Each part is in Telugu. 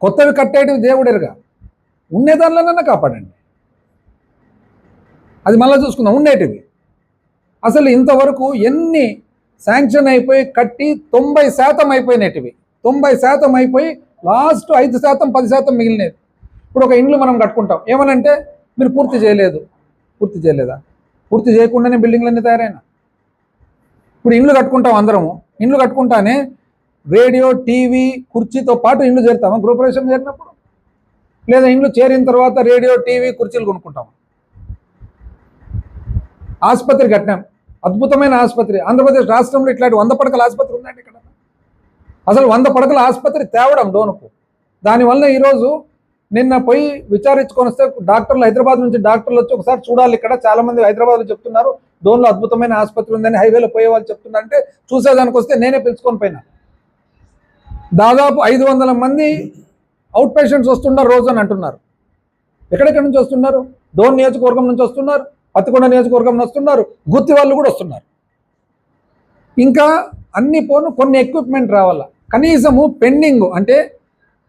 కొత్తవి కట్టేటివి దేవుడెరుగా ఉండేదానిలోనన్నా కాపాడండి. అది మళ్ళీ చూసుకుందాం ఉండేటివి. అసలు ఇంతవరకు ఎన్ని శాంక్షన్ అయిపోయి కట్టి తొంభై శాతం అయిపోయినటివి. తొంభై శాతం అయిపోయి లాస్ట్ ఐదు శాతం పది శాతం మిగిలినది ఇప్పుడు ఒక ఇండ్లు మనం కట్టుకుంటాం. ఏమనంటే మీరు పూర్తి చేయలేదు. పూర్తి చేయలేదా? పూర్తి చేయకుండానే బిల్డింగ్లన్నీ తయారైనా? ఇప్పుడు ఇండ్లు కట్టుకుంటాం అందరము. ఇండ్లు కట్టుకుంటానే రేడియో టీవీ కుర్చీతో పాటు ఇండ్లు చేరుతామా? గృహప్రవేశం చేరినప్పుడు? లేదా ఇండ్లు చేరిన తర్వాత రేడియో టీవీ కుర్చీలు కొనుక్కుంటాము? ఆసుపత్రి కట్టినాం అద్భుతమైన ఆసుపత్రి. ఆంధ్రప్రదేశ్ రాష్ట్రంలో ఇట్లాంటి వంద పడకల ఆసుపత్రి ఉందండి ఇక్కడ. అసలు వంద పడకల ఆసుపత్రి తేవడం డోనుకు దానివల్ల ఈరోజు నిన్న పోయి విచారించుకొని వస్తే డాక్టర్లు హైదరాబాద్ నుంచి డాక్టర్లు వచ్చి ఒకసారి చూడాలి ఇక్కడ. చాలా మంది హైదరాబాద్లో చెప్తున్నారు డోన్లో అద్భుతమైన ఆసుపత్రి ఉందని హైవేలో పోయే వాళ్ళు చెప్తున్నారు. అంటే చూసేదానికి వస్తే నేనే పిలుచుకొని పోయినా. దాదాపు ఐదు వందల మంది అవుట్ పేషెంట్స్ వస్తున్నారు రోజు అని అంటున్నారు. ఎక్కడెక్కడి నుంచి వస్తున్నారు? డోన్ నియోజకవర్గం నుంచి వస్తున్నారు పత్తికొండ నియోజకవర్గం నుంచి వస్తున్నారు గుత్తి వాళ్ళు కూడా వస్తున్నారు. ఇంకా అన్ని పోను కొన్ని ఎక్విప్మెంట్ రావాల? కనీసము పెండింగ్ అంటే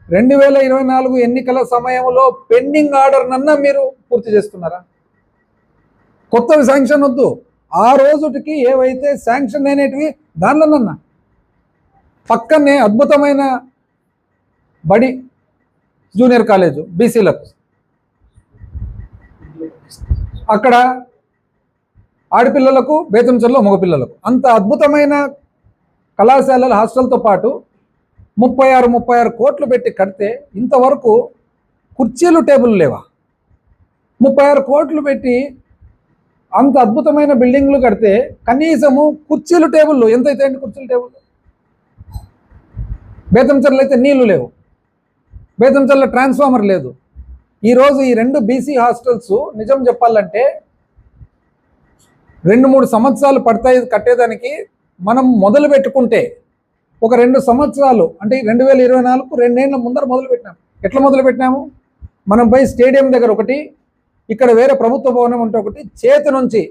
రెండు వేల ఇరవై నాలుగు ఎన్నికల సమయంలో పెండింగ్ ఆర్డర్ నన్నా మీరు పూర్తి చేస్తున్నారా? కొత్తవి శాంక్షన్ వద్దు. ఆ రోజుటికి ఏవైతే శాంక్షన్ అయినటివి దానిలోనన్నా పక్కనే అద్భుతమైన బడి జూనియర్ కాలేజు బీసీలకు. అక్కడ ఆడపిల్లలకు బేతంచర్లో మగపిల్లలకు. అంత అద్భుతమైన కళాశాలల హాస్టల్తో పాటు ముప్పై ఆరు ముప్పై ఆరు కోట్లు పెట్టి కడితే ఇంతవరకు కుర్చీలు టేబుల్ లేవా? ముప్పై ఆరు కోట్లు పెట్టి అంత అద్భుతమైన బిల్డింగ్లు కడితే కనీసము కుర్చీలు టేబుల్ ఎంతైతే అండి కుర్చీలు టేబుల్ బేతంచెర్లు అయితే నీళ్ళు లేవు. బేతంచెర్ల ట్రాన్స్ఫార్మర్ లేదు. ఈరోజు ఈ రెండు బీసీ హాస్టల్స్ నిజం చెప్పాలంటే రెండు మూడు సంవత్సరాలు పడతాయి కట్టేదానికి మనం మొదలు పెట్టుకుంటే ఒక రెండు సంవత్సరాలు అంటే రెండు వేల ఇరవై నాలుగు రెండేళ్ళ ముందర మొదలు పెట్టినాం. ఎట్లా మొదలు పెట్టినాము? మనం పోయి స్టేడియం దగ్గర ఒకటి ఇక్కడ వేరే ప్రభుత్వ భవనం ఉంటే ఒకటి చేతి నుంచి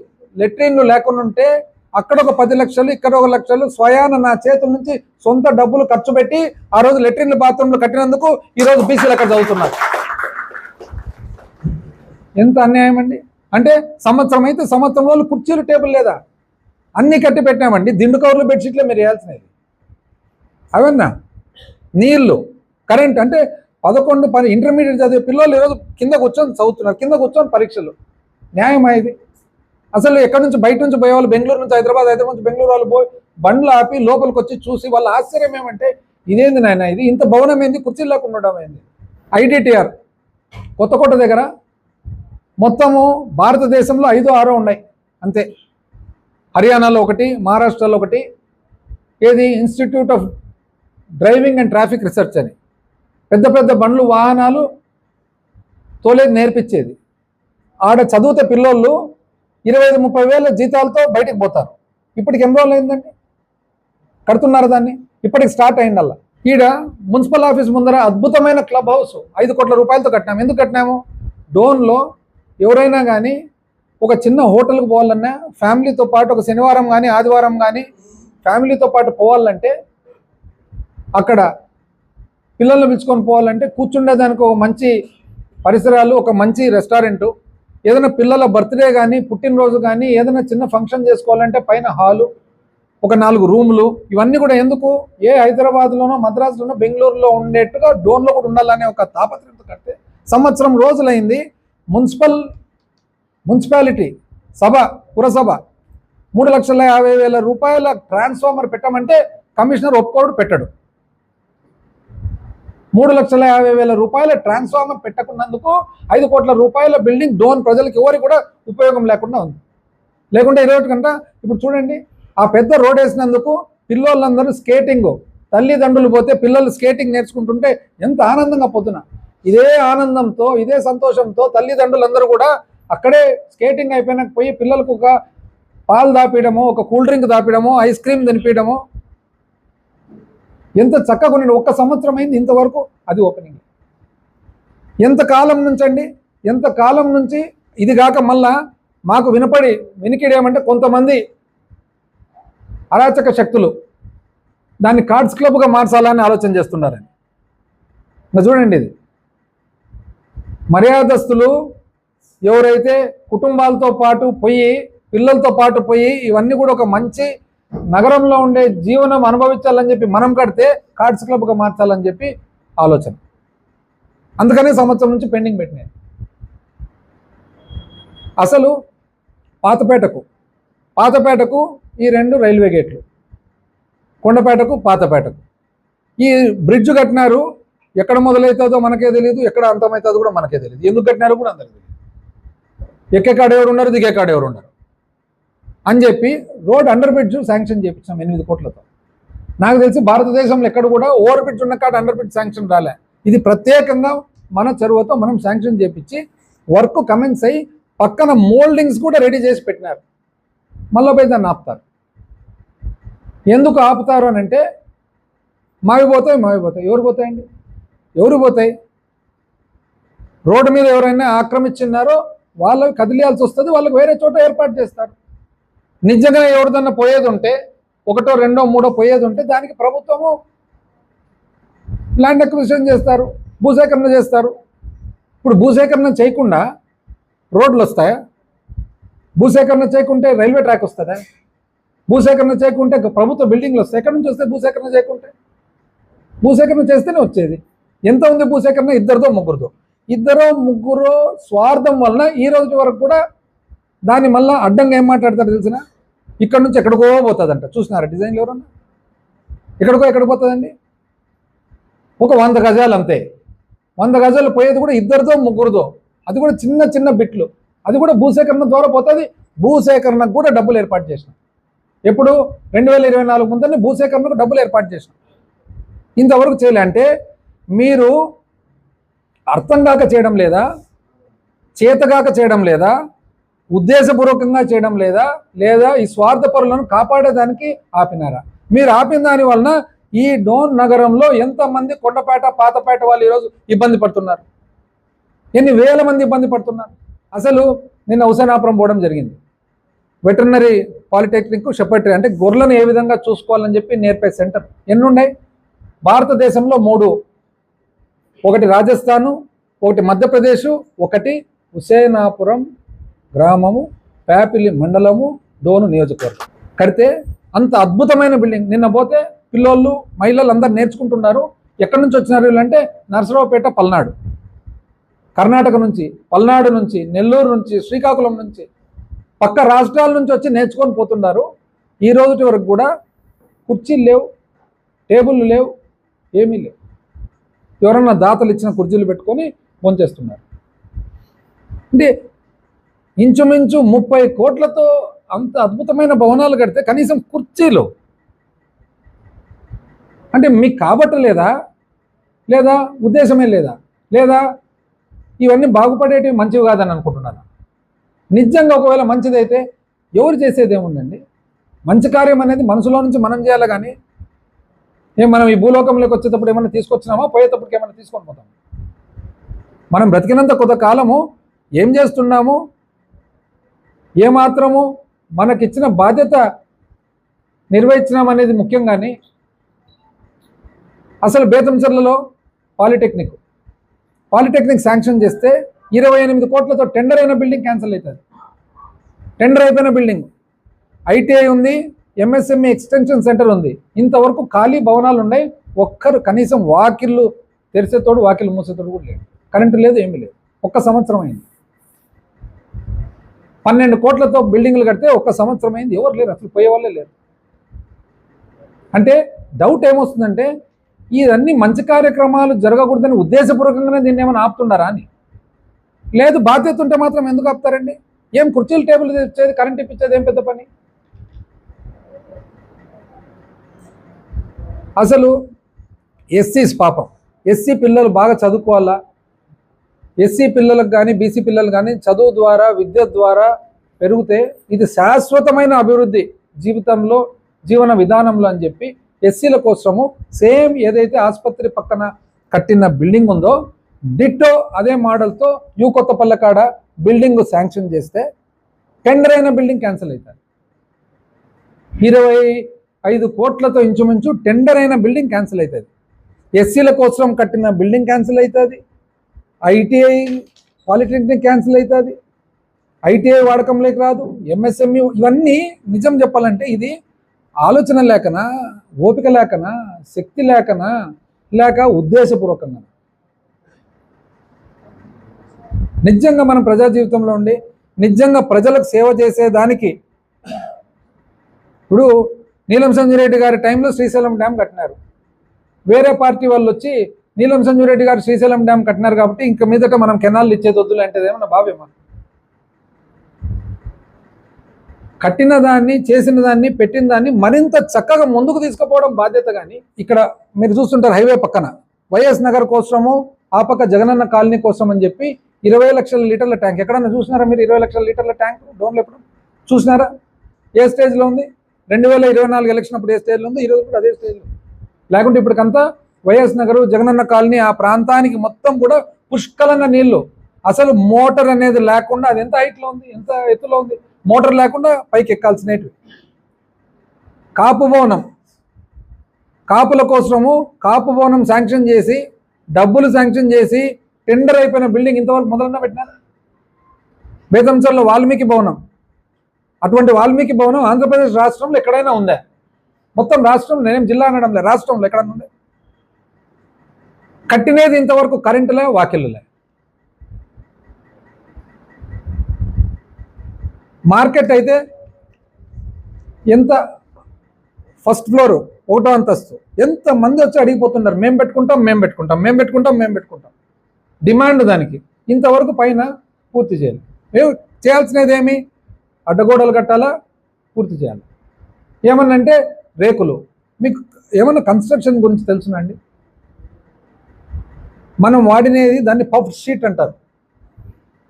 లెట్రిన్లు లేకుండా ఉంటే అక్కడ ఒక పది లక్షలు ఇక్కడ ఒక లక్షలు స్వయాన నా చేతుల నుంచి సొంత డబ్బులు ఖర్చు పెట్టి ఆ రోజు లెట్రిన్లు బాత్రూంలు కట్టినందుకు ఈ రోజు బీసీలు అక్కడ చదువుతున్నారు. ఎంత అన్యాయం అండి? అంటే సంవత్సరం అయితే సంవత్సరం రోజులు కుర్చీలు టేబుల్ లేదా? అన్ని కట్టి పెట్టామండి. దిండు కవర్లు బెడ్షీట్లే మీరు వేయాల్సినవి. అవన్నా నీళ్ళు కరెంట్ అంటే పదకొండు పని ఇంటర్మీడియట్ చదివే పిల్లలు ఈరోజు కింద కూర్చొని చదువుతున్నారు కింద కూర్చొని పరీక్షలు. న్యాయమా ఇది? అసలు ఎక్కడి నుంచి బయట నుంచి పోయే వాళ్ళు బెంగళూరు నుంచి హైదరాబాద్ హైదరాబాద్ నుంచి బెంగళూరు వాళ్ళు పోయి బండ్లు ఆపి లోపలికి వచ్చి చూసి వాళ్ళ ఆశ్చర్యం ఏమంటే ఇదేంది నాయన ఇది? ఇంత భవనం ఏంది? కుర్చీలు లేకుండా ఉండడం ఏంది ఐడిటిఆర్ కొత్తకోట దగ్గర మొత్తము భారతదేశంలో ఐదో ఆరో ఉన్నాయి. అంతే. హర్యానాలో ఒకటి మహారాష్ట్రలో ఒకటి ఏది? Institute of driving and traffic research అని. పెద్ద పెద్ద బండ్లు వాహనాలు తోలేది నేర్పించేది. ఆడ చదివితే పిల్లోళ్ళు ఇరవై ఐదు ముప్పై వేల జీతాలతో బయటకు పోతారు. ఇప్పటికి ఎన్ని రోజులు అయిందండి? కడుతున్నారు దాన్ని? ఇప్పటికి స్టార్ట్ అయిందల్లా. ఈడ మున్సిపల్ ఆఫీస్ ముందర అద్భుతమైన క్లబ్ హౌస్ ఐదు కోట్ల రూపాయలతో కట్టినాము ఎందుకు కట్టినాము? డోన్లో ఎవరైనా కానీ ఒక చిన్న హోటల్కి పోవాలన్నా ఫ్యామిలీతో పాటు ఒక శనివారం కానీ ఆదివారం కానీ ఫ్యామిలీతో పాటు పోవాలంటే అక్కడ పిల్లల్ని పిలుచుకొని పోవాలంటే కూర్చుండేదానికి ఒక మంచి పరిసరాలు ఒక మంచి రెస్టారెంటు ఏదైనా పిల్లల బర్త్డే కానీ పుట్టినరోజు కానీ ఏదైనా చిన్న ఫంక్షన్ చేసుకోవాలంటే పైన హాలు ఒక నాలుగు రూములు ఇవన్నీ కూడా ఎందుకు? ఏ హైదరాబాద్లోనో మద్రాసులోనో బెంగళూరులో ఉండేట్టుగా డోన్లో కూడా ఉండాలనే ఒక తాపత్రయంతో కడితే సంవత్సరం రోజులైంది. మున్సిపల్ మున్సిపాలిటీ సభ పురసభ మూడు లక్షల యాభై వేల రూపాయల ట్రాన్స్ఫార్మర్ పెట్టమంటే కమిషనర్ ఒప్పుకోడు పెట్టడు. మూడు లక్షల యాభై వేల రూపాయల ట్రాన్స్ఫార్మర్ పెట్టకున్నందుకు ఐదు కోట్ల రూపాయల బిల్డింగ్ డోన్ ప్రజలకు ఎవరికి కూడా ఉపయోగం లేకుండా ఉంది. లేకుంటే ఇరవై గంట ఇప్పుడు చూడండి ఆ పెద్ద రోడ్ వేసినందుకు పిల్లోళ్ళందరూ స్కేటింగ్ తల్లిదండ్రులు పోతే పిల్లలు స్కేటింగ్ నేర్చుకుంటుంటే ఎంత ఆనందంగా పొద్దున ఇదే ఆనందంతో ఇదే సంతోషంతో తల్లిదండ్రులందరూ కూడా అక్కడే స్కేటింగ్ అయిపోయినాక పోయి పిల్లలకు ఒక పాలు దాపియడము ఒక కూల్ డ్రింక్ దాపియడము ఐస్ క్రీమ్ తినిపించడము ఎంత చక్కగా ఉండండి. ఒక్క సంవత్సరం అయింది ఇంతవరకు అది ఓపెనింగ్ ఎంత కాలం నుంచి అండి ఎంత కాలం నుంచి ఇది కాక మళ్ళా మాకు వినపడి వినికిడేమంటే కొంతమంది అరాచక శక్తులు దాన్ని కార్డ్స్ క్లబ్గా మార్చాలని ఆలోచన చేస్తున్నారని. ఇంకా చూడండి ఇది. మర్యాదస్తులు ఎవరైతే కుటుంబాలతో పాటు పోయి పిల్లలతో పాటు పోయి ఇవన్నీ కూడా ఒక మంచి నగరంలో ఉండే జీవనం అనుభవించాలని చెప్పి మనం కడితే కార్డ్స్ క్లబ్గా మార్చాలని చెప్పి ఆలోచన. అందుకనే సంవత్సరం నుంచి పెండింగ్ పెట్టినాయి. అసలు పాతపేటకు పాతపేటకు ఈ రెండు రైల్వే గేట్లు కొండపేటకు పాతపేటకు. ఈ బ్రిడ్జ్ కట్టినారు ఎక్కడ మొదలవుతుందో మనకే తెలియదు ఎక్కడ అంతమవుతుందో కూడా మనకే తెలియదు ఎందుకు కట్టినారు కూడా అందరికీ తెలియదు ఎక్కే కాడ ఎవరు ఉన్నారు దిగే కాడ ఎవరు ఉన్నారు? అని చెప్పి రోడ్ అండర్ బ్రిడ్జ్ శాంక్షన్ చేయించాం ఎనిమిది కోట్లతో. నాకు తెలిసి భారతదేశంలో ఎక్కడ కూడా ఓవర్ బ్రిడ్జ్ ఉన్న కాడ అండర్ బ్రిడ్జ్ శాంక్షన్ రాలే. ఇది ప్రత్యేకంగా మన చొరవతో మనం శాంక్షన్ చేయించి వర్క్ కమెన్స్ అయ్యి పక్కన మోల్డింగ్స్ కూడా రెడీ చేసి పెట్టినారు. మళ్ళీ పోయి దాన్ని ఆపుతారు. ఎందుకు ఆపుతారు అని అంటే మావి పోతాయి మావి పోతాయి. ఎవరు పోతాయండి? ఎవరు పోతాయి? రోడ్డు మీద ఎవరైనా ఆక్రమించున్నారో వాళ్ళకి కదిలియాల్సి వస్తుంది వాళ్ళకి వేరే చోట ఏర్పాటు చేస్తారు. నిజంగా ఎవరిదన్నా పోయేది ఉంటే ఒకటో రెండో మూడో పోయేది ఉంటే దానికి ప్రభుత్వము ల్యాండ్ అక్విజిషన్ చేస్తారు భూసేకరణ చేస్తారు. ఇప్పుడు భూసేకరణ చేయకుండా రోడ్లు వస్తాయా? భూసేకరణ చేయకుంటే రైల్వే ట్రాక్ వస్తుందా? భూసేకరణ చేయకుంటే ప్రభుత్వ బిల్డింగ్లు వస్తాయి? ఎక్కడి నుంచి వస్తే భూసేకరణ చేయకుంటే? భూసేకరణ చేస్తేనే వచ్చేది. ఎంత ఉంది భూసేకరణ? ఇద్దరిదో ముగ్గురుదో. ఇద్దరు ముగ్గురు స్వార్థం వలన ఈ రోజు వరకు కూడా దాన్ని మళ్ళీ అడ్డంగా ఏం మాట్లాడతారు తెలిసిన? ఇక్కడ నుంచి ఎక్కడికో పోతుందంట. చూసినారా డిజైన్లు ఎవరన్నా? ఎక్కడికో ఎక్కడికి పోతుందండి? ఒక వంద గజాలు అంతే. వంద గజాలు పోయేది కూడా ఇద్దరితో ముగ్గురుతో అది కూడా చిన్న చిన్న బిట్లు. అది కూడా భూసేకరణ ద్వారా పోతుంది. భూసేకరణకు కూడా డబ్బులు ఏర్పాటు చేసిన. ఎప్పుడు? రెండు వేల ఇరవై నాలుగు ముందరనే భూసేకరణకు డబ్బులు ఏర్పాటు చేసిన. ఇంతవరకు చేయలే. అంటే మీరు అర్థం కాక చేయడం లేదా? చేతగాక చేయడం లేదా? ఉద్దేశపూర్వకంగా చేయడం లేదా లేదా ఈ స్వార్థ పరులను కాపాడేదానికి ఆపినారా? మీరు ఆపిన దాని వలన ఈ డోన్ నగరంలో ఎంతమంది కొండపేట పాతపేట వాళ్ళు ఈరోజు ఇబ్బంది పడుతున్నారు? ఎన్ని వేల మంది ఇబ్బంది పడుతున్నారు? అసలు నిన్న హుసేనాపురం పోవడం జరిగింది. వెటర్నరీ పాలిటెక్నిక్ షెపర్టరీ అంటే గొర్రెలను ఏ విధంగా చూసుకోవాలని చెప్పి నేర్పే సెంటర్ ఎన్ని ఉన్నాయి భారతదేశంలో మూడు. ఒకటి రాజస్థాను ఒకటి మధ్యప్రదేశ్ ఒకటి హుసేనాపురం గ్రామము ప్యాపిలి మండలము డోను నియోజకవర్గం. కడితే అంత అద్భుతమైన బిల్డింగ్. నిన్న పోతే పిల్లోళ్ళు మహిళలు అందరు నేర్చుకుంటున్నారు. ఎక్కడి నుంచి వచ్చినారు వీళ్ళంటే నరసరావుపేట పల్నాడు. కర్ణాటక నుంచి పల్నాడు నుంచి నెల్లూరు నుంచి శ్రీకాకుళం నుంచి పక్క రాష్ట్రాల నుంచి వచ్చి నేర్చుకొని పోతున్నారు. ఈ రోజుటి వరకు కూడా కుర్చీలు లేవు టేబుల్ లేవు ఏమీ లేవు. ఎవరన్నా దాతలు ఇచ్చిన కుర్చీలు పెట్టుకొని భోంచేస్తున్నారు. అంటే ఇంచుమించు ముప్పై కోట్లతో అంత అద్భుతమైన భవనాలు కడితే కనీసం కుర్చీలు. అంటే మీకు కాబట్టలేదా లేదా? ఉద్దేశమే లేదా? లేదా ఇవన్నీ బాగుపడేటివి మంచివి కాదని అనుకుంటున్నాను నిజంగా ఒకవేళ మంచిదైతే ఎవరు చేసేది ఏముందండి? మంచి కార్యం అనేది మనసులో నుంచి మనం చేయాలి కానీ ఏం మనం ఈ భూలోకంలోకి వచ్చేటప్పుడు ఏమైనా తీసుకొచ్చినామా? పోయేటప్పటికి ఏమైనా తీసుకొని పోతాం మనం బ్రతికినంత కొంతకాలము ఏం చేస్తున్నాము? ఏమాత్రము మనకిచ్చిన బాధ్యత నిర్వహించడం అనేది ముఖ్యం కానీ అసలు బేతంచర్లలో పాలిటెక్నిక్. పాలిటెక్నిక్ శాంక్షన్ చేస్తే ఇరవై ఎనిమిది కోట్లతో టెండర్ అయిన బిల్డింగ్ క్యాన్సిల్ అవుతుంది టెండర్ అయిపోయిన బిల్డింగ్. ఐటీఐ ఉంది ఎంఎస్ఎంఈ ఎక్స్టెన్షన్ సెంటర్ ఉంది. ఇంతవరకు ఖాళీ భవనాలు ఉన్నాయి ఒక్కరు కనీసం వాకిళ్ళు తెరిచేతోడు వాకిళ్ళు మూసేతోడు కూడా లేడు. కరెంటు లేదు ఏమీ లేదు. ఒక్క సంవత్సరం అయింది. పన్నెండు కోట్లతో బిల్డింగ్లు కడితే ఒక్క సంవత్సరం అయింది. ఎవరు లేరు అసలు పోయేవాళ్ళే లేరు. అంటే డౌట్ ఏమొస్తుందంటే ఇవన్నీ మంచి కార్యక్రమాలు జరగకూడదని ఉద్దేశపూర్వకంగానే దీన్ని ఏమైనా ఆపుతున్నారా అని. లేదు బాధ్యత ఉంటే మాత్రం ఎందుకు ఆపుతారండి? ఏం కుర్చీలు టేబుల్ ఇచ్చేది కరెంట్ ఇప్పించేది ఏం పెద్ద పని? అసలు ఎస్సీస్ పాపం. ఎస్సీ పిల్లలు బాగా చదువుకోవాలా? ఎస్సీ పిల్లలకు కానీ బీసీ పిల్లలు కానీ చదువు ద్వారా విద్య ద్వారా పెరిగితే ఇది శాశ్వతమైన అభివృద్ధి జీవితంలో జీవన విధానంలో అని చెప్పి ఎస్సీల కోసము సేమ్ ఏదైతే ఆసుపత్రి పక్కన కట్టిన బిల్డింగ్ ఉందో డిట్టో అదే మోడల్తో యూ కొత్త కాడ బిల్డింగ్ శాంక్షన్ చేస్తే టెండర్ అయిన బిల్డింగ్ క్యాన్సిల్ అవుతుంది ఇరవై ఐదు కోట్లతో ఇంచుమించు టెండర్ అయిన బిల్డింగ్ క్యాన్సిల్ అవుతుంది. ఎస్సీల కోసం కట్టిన బిల్డింగ్ క్యాన్సిల్ అవుతుంది. ఐటీఐ పాలిటెక్నిక్ క్యాన్సిల్ అవుతుంది ఐటీఐ వాడకంలోకి రాదు. ఎంఎస్ఎంఈ ఇవన్నీ నిజం చెప్పాలంటే ఇది ఆలోచన లేకనా ఓపిక లేకనా శక్తి లేకనా లేక ఉద్దేశపూర్వకంగా నిజంగా మనం ప్రజా జీవితంలో ఉండి నిజంగా ప్రజలకు సేవ చేసేదానికి ఇప్పుడు నీలం సంజయ్ రెడ్డి గారి టైంలో శ్రీశైలం డ్యామ్ కట్టినారు. వేరే పార్టీ వాళ్ళు వచ్చి నీలం సంజయ్ రెడ్డి గారు శ్రీశైలం డ్యామ్ కట్టినారు కాబట్టి ఇంక మీదట మనం కెనాల్ ఇచ్చేది వద్దులు అంటే ఏమన్నా భావ్యమా? కట్టిన దాన్ని చేసిన దాన్ని పెట్టిన దాన్ని మరింత చక్కగా ముందుకు తీసుకుపోవడం బాధ్యత కానీ ఇక్కడ మీరు చూస్తుంటారు హైవే పక్కన. వైఎస్ నగర్ కోసము ఆ పక్క జగనన్న కాలనీ కోసం అని చెప్పి ఇరవై లక్షల లీటర్ల ట్యాంక్. ఎక్కడన్నా చూసినారా మీరు ఇరవై లక్షల లీటర్ల ట్యాంక్? డోన్లు ఎప్పుడు? చూసినారా? ఏ స్టేజ్లో ఉంది? రెండు వేల ఇరవై నాలుగు ఎలక్షన్ అప్పుడు ఏ స్టేజ్లో ఉంది? ఈరోజు కూడా అదే స్టేజ్లో లేకుంటే ఇప్పటికంతా వైఎస్ నగరు జగనన్న కాలనీ ఆ ప్రాంతానికి మొత్తం కూడా పుష్కలంగా నీళ్ళు. అసలు మోటార్ అనేది లేకుండా అది ఎంత హైట్లో ఉంది ఎంత ఎత్తులో ఉంది? మోటార్ లేకుండా పైకి ఎక్కాల్సినవి. కాపు భవనం. కాపుల కోసము కాపు భవనం శాంక్షన్ చేసి డబ్బులు శాంక్షన్ చేసి టెండర్ అయిపోయిన బిల్డింగ్ ఇంతవరకు మొదలన్నా పెట్టినారు? బేతంచర్లో వాల్మీకి భవనం. అటువంటి వాల్మీకి భవనం ఆంధ్రప్రదేశ్ రాష్ట్రంలో ఎక్కడైనా ఉందా? మొత్తం రాష్ట్రం నేనేం జిల్లా అనడం లేదు రాష్ట్రంలో ఎక్కడైనా ఉందా? కట్టినేది ఇంతవరకు కరెంటులే వాకిళ్ళులే. మార్కెట్ అయితే ఎంత ఫస్ట్ ఫ్లోర్ ఒకటో అంతస్తు. ఎంత మంది వచ్చి అడిగిపోతున్నారు మేము పెట్టుకుంటాం మేము పెట్టుకుంటాం మేము పెట్టుకుంటాం మేము పెట్టుకుంటాం. డిమాండ్ దానికి. ఇంతవరకు పైన పూర్తి చేయాలి. మేము చేయాల్సినది ఏమి? అడ్డగోడలు కట్టాలా? పూర్తి చేయాలి. ఏమన్నంటే రేకులు. మీకు ఏమన్నా కన్స్ట్రక్షన్ గురించి తెలుసునండి మనం వాడినేది దాన్ని పఫ్ షీట్ అంటారు.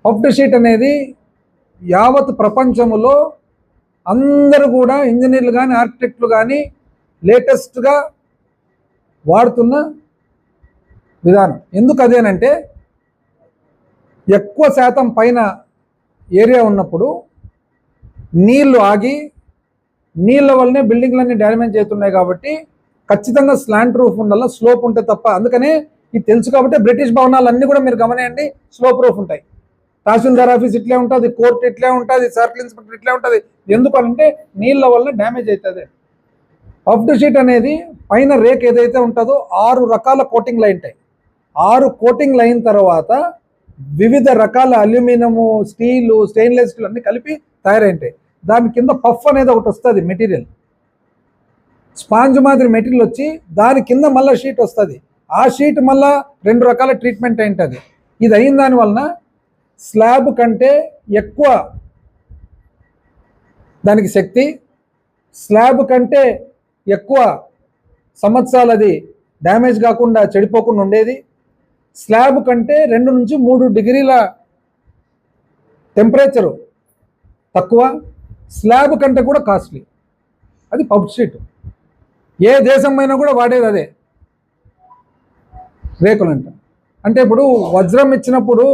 పఫ్డ్ షీట్ అనేది యావత్ ప్రపంచంలో అందరూ కూడా ఇంజనీర్లు కానీ ఆర్కిటెక్ట్లు కానీ లేటెస్ట్గా వాడుతున్న విధానం. ఎందుకు అదేనంటే ఎక్కువ శాతం పైన ఏరియా ఉన్నప్పుడు నీళ్ళు ఆగి నీళ్ళ వల్లనే బిల్డింగ్లన్నీ డ్యామేజ్ అవుతున్నాయి కాబట్టి ఖచ్చితంగా స్లాంట్ రూఫ్ ఉండాలి స్లోప్ ఉంటే తప్ప. అందుకనే ఇది తెలుసు కాబట్టి బ్రిటిష్ భవనాలు అన్నీ కూడా మీరు గమనియండి. స్లో ప్రూఫ్ ఉంటాయి. తహసీల్దార్ ఆఫీస్ ఇట్లే ఉంటుంది కోర్టు ఇట్లే ఉంటుంది సర్కిల్ ఇన్స్పెక్టర్ ఇట్లే ఉంటుంది. ఎందుకనంటే నీళ్ళ వల్ల డ్యామేజ్ అవుతుంది పఫ్డ్ షీట్ అనేది పైన రేక్ ఏదైతే ఉంటుందో ఆరు రకాల కోటింగ్లు ఉంటాయి. ఆరు కోటింగ్లు అయిన తర్వాత వివిధ రకాల అల్యూమినియము స్టీలు స్టెయిన్లెస్ స్టీల్ అన్ని కలిపి తయారైంటాయి దాని కింద పఫ్ అనేది ఒకటి వస్తుంది మెటీరియల్. స్పాంజ్ మాదిరి మెటీరియల్ వచ్చి దాని కింద మళ్ళీ షీట్ వస్తుంది. ఆ షీట్ మళ్ళా రెండు రకాల ట్రీట్మెంట్ ఏంటది? ఇది అయిన దాని వలన స్లాబ్ కంటే ఎక్కువ దానికి శక్తి స్లాబ్ కంటే ఎక్కువ సంవత్సరాలు అది డ్యామేజ్ కాకుండా చెడిపోకుండా ఉండేది. స్లాబ్ కంటే రెండు నుంచి మూడు డిగ్రీల టెంపరేచరు తక్కువ. స్లాబ్ కంటే కూడా కాస్ట్లీ అది పబ్ షీట్. ఏ దేశం అయినా కూడా వాడేది అదే. రేకులు అంట. అంటే ఇప్పుడు వజ్రం ఇచ్చినప్పుడు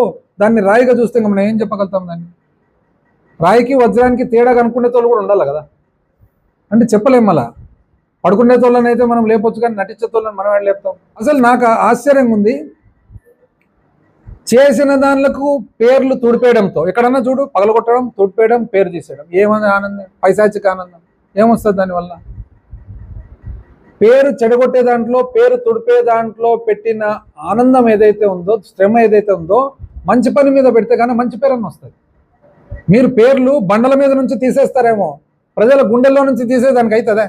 దాన్ని రాయిగా చూస్తే మనం ఏం చెప్పగలుగుతాం దాన్ని? రాయికి వజ్రానికి తేడా కనుక్కునే తోళ్ళు కూడా ఉండాలి కదా? అంటే చెప్పలేం అలా పడుకునే తోళ్ళని అయితే మనం లేపొచ్చు కానీ నటించే తోళ్ళని మనం లేపుతాం? అసలు నాకు ఆశ్చర్యంగా ఉంది. చేసిన దానిలకు పేర్లు తుడిపేయడంతో ఎక్కడన్నా చూడు పగలగొట్టడం తుడిపేయడం పేరు తీసేయడం. ఏమని ఆనందం? పైశాచిక ఆనందం. ఏమొస్తుంది దానివల్ల? పేరు చెడగొట్టే దాంట్లో పేరు తుడిపే దాంట్లో పెట్టిన ఆనందం ఏదైతే ఉందో శ్రమ ఏదైతే ఉందో మంచి పని మీద పెడితే కానీ మంచి పేరు అని వస్తుంది. మీరు పేర్లు బండల మీద నుంచి తీసేస్తారేమో ప్రజల గుండెల్లో నుంచి తీసేదానికి అవుతుందా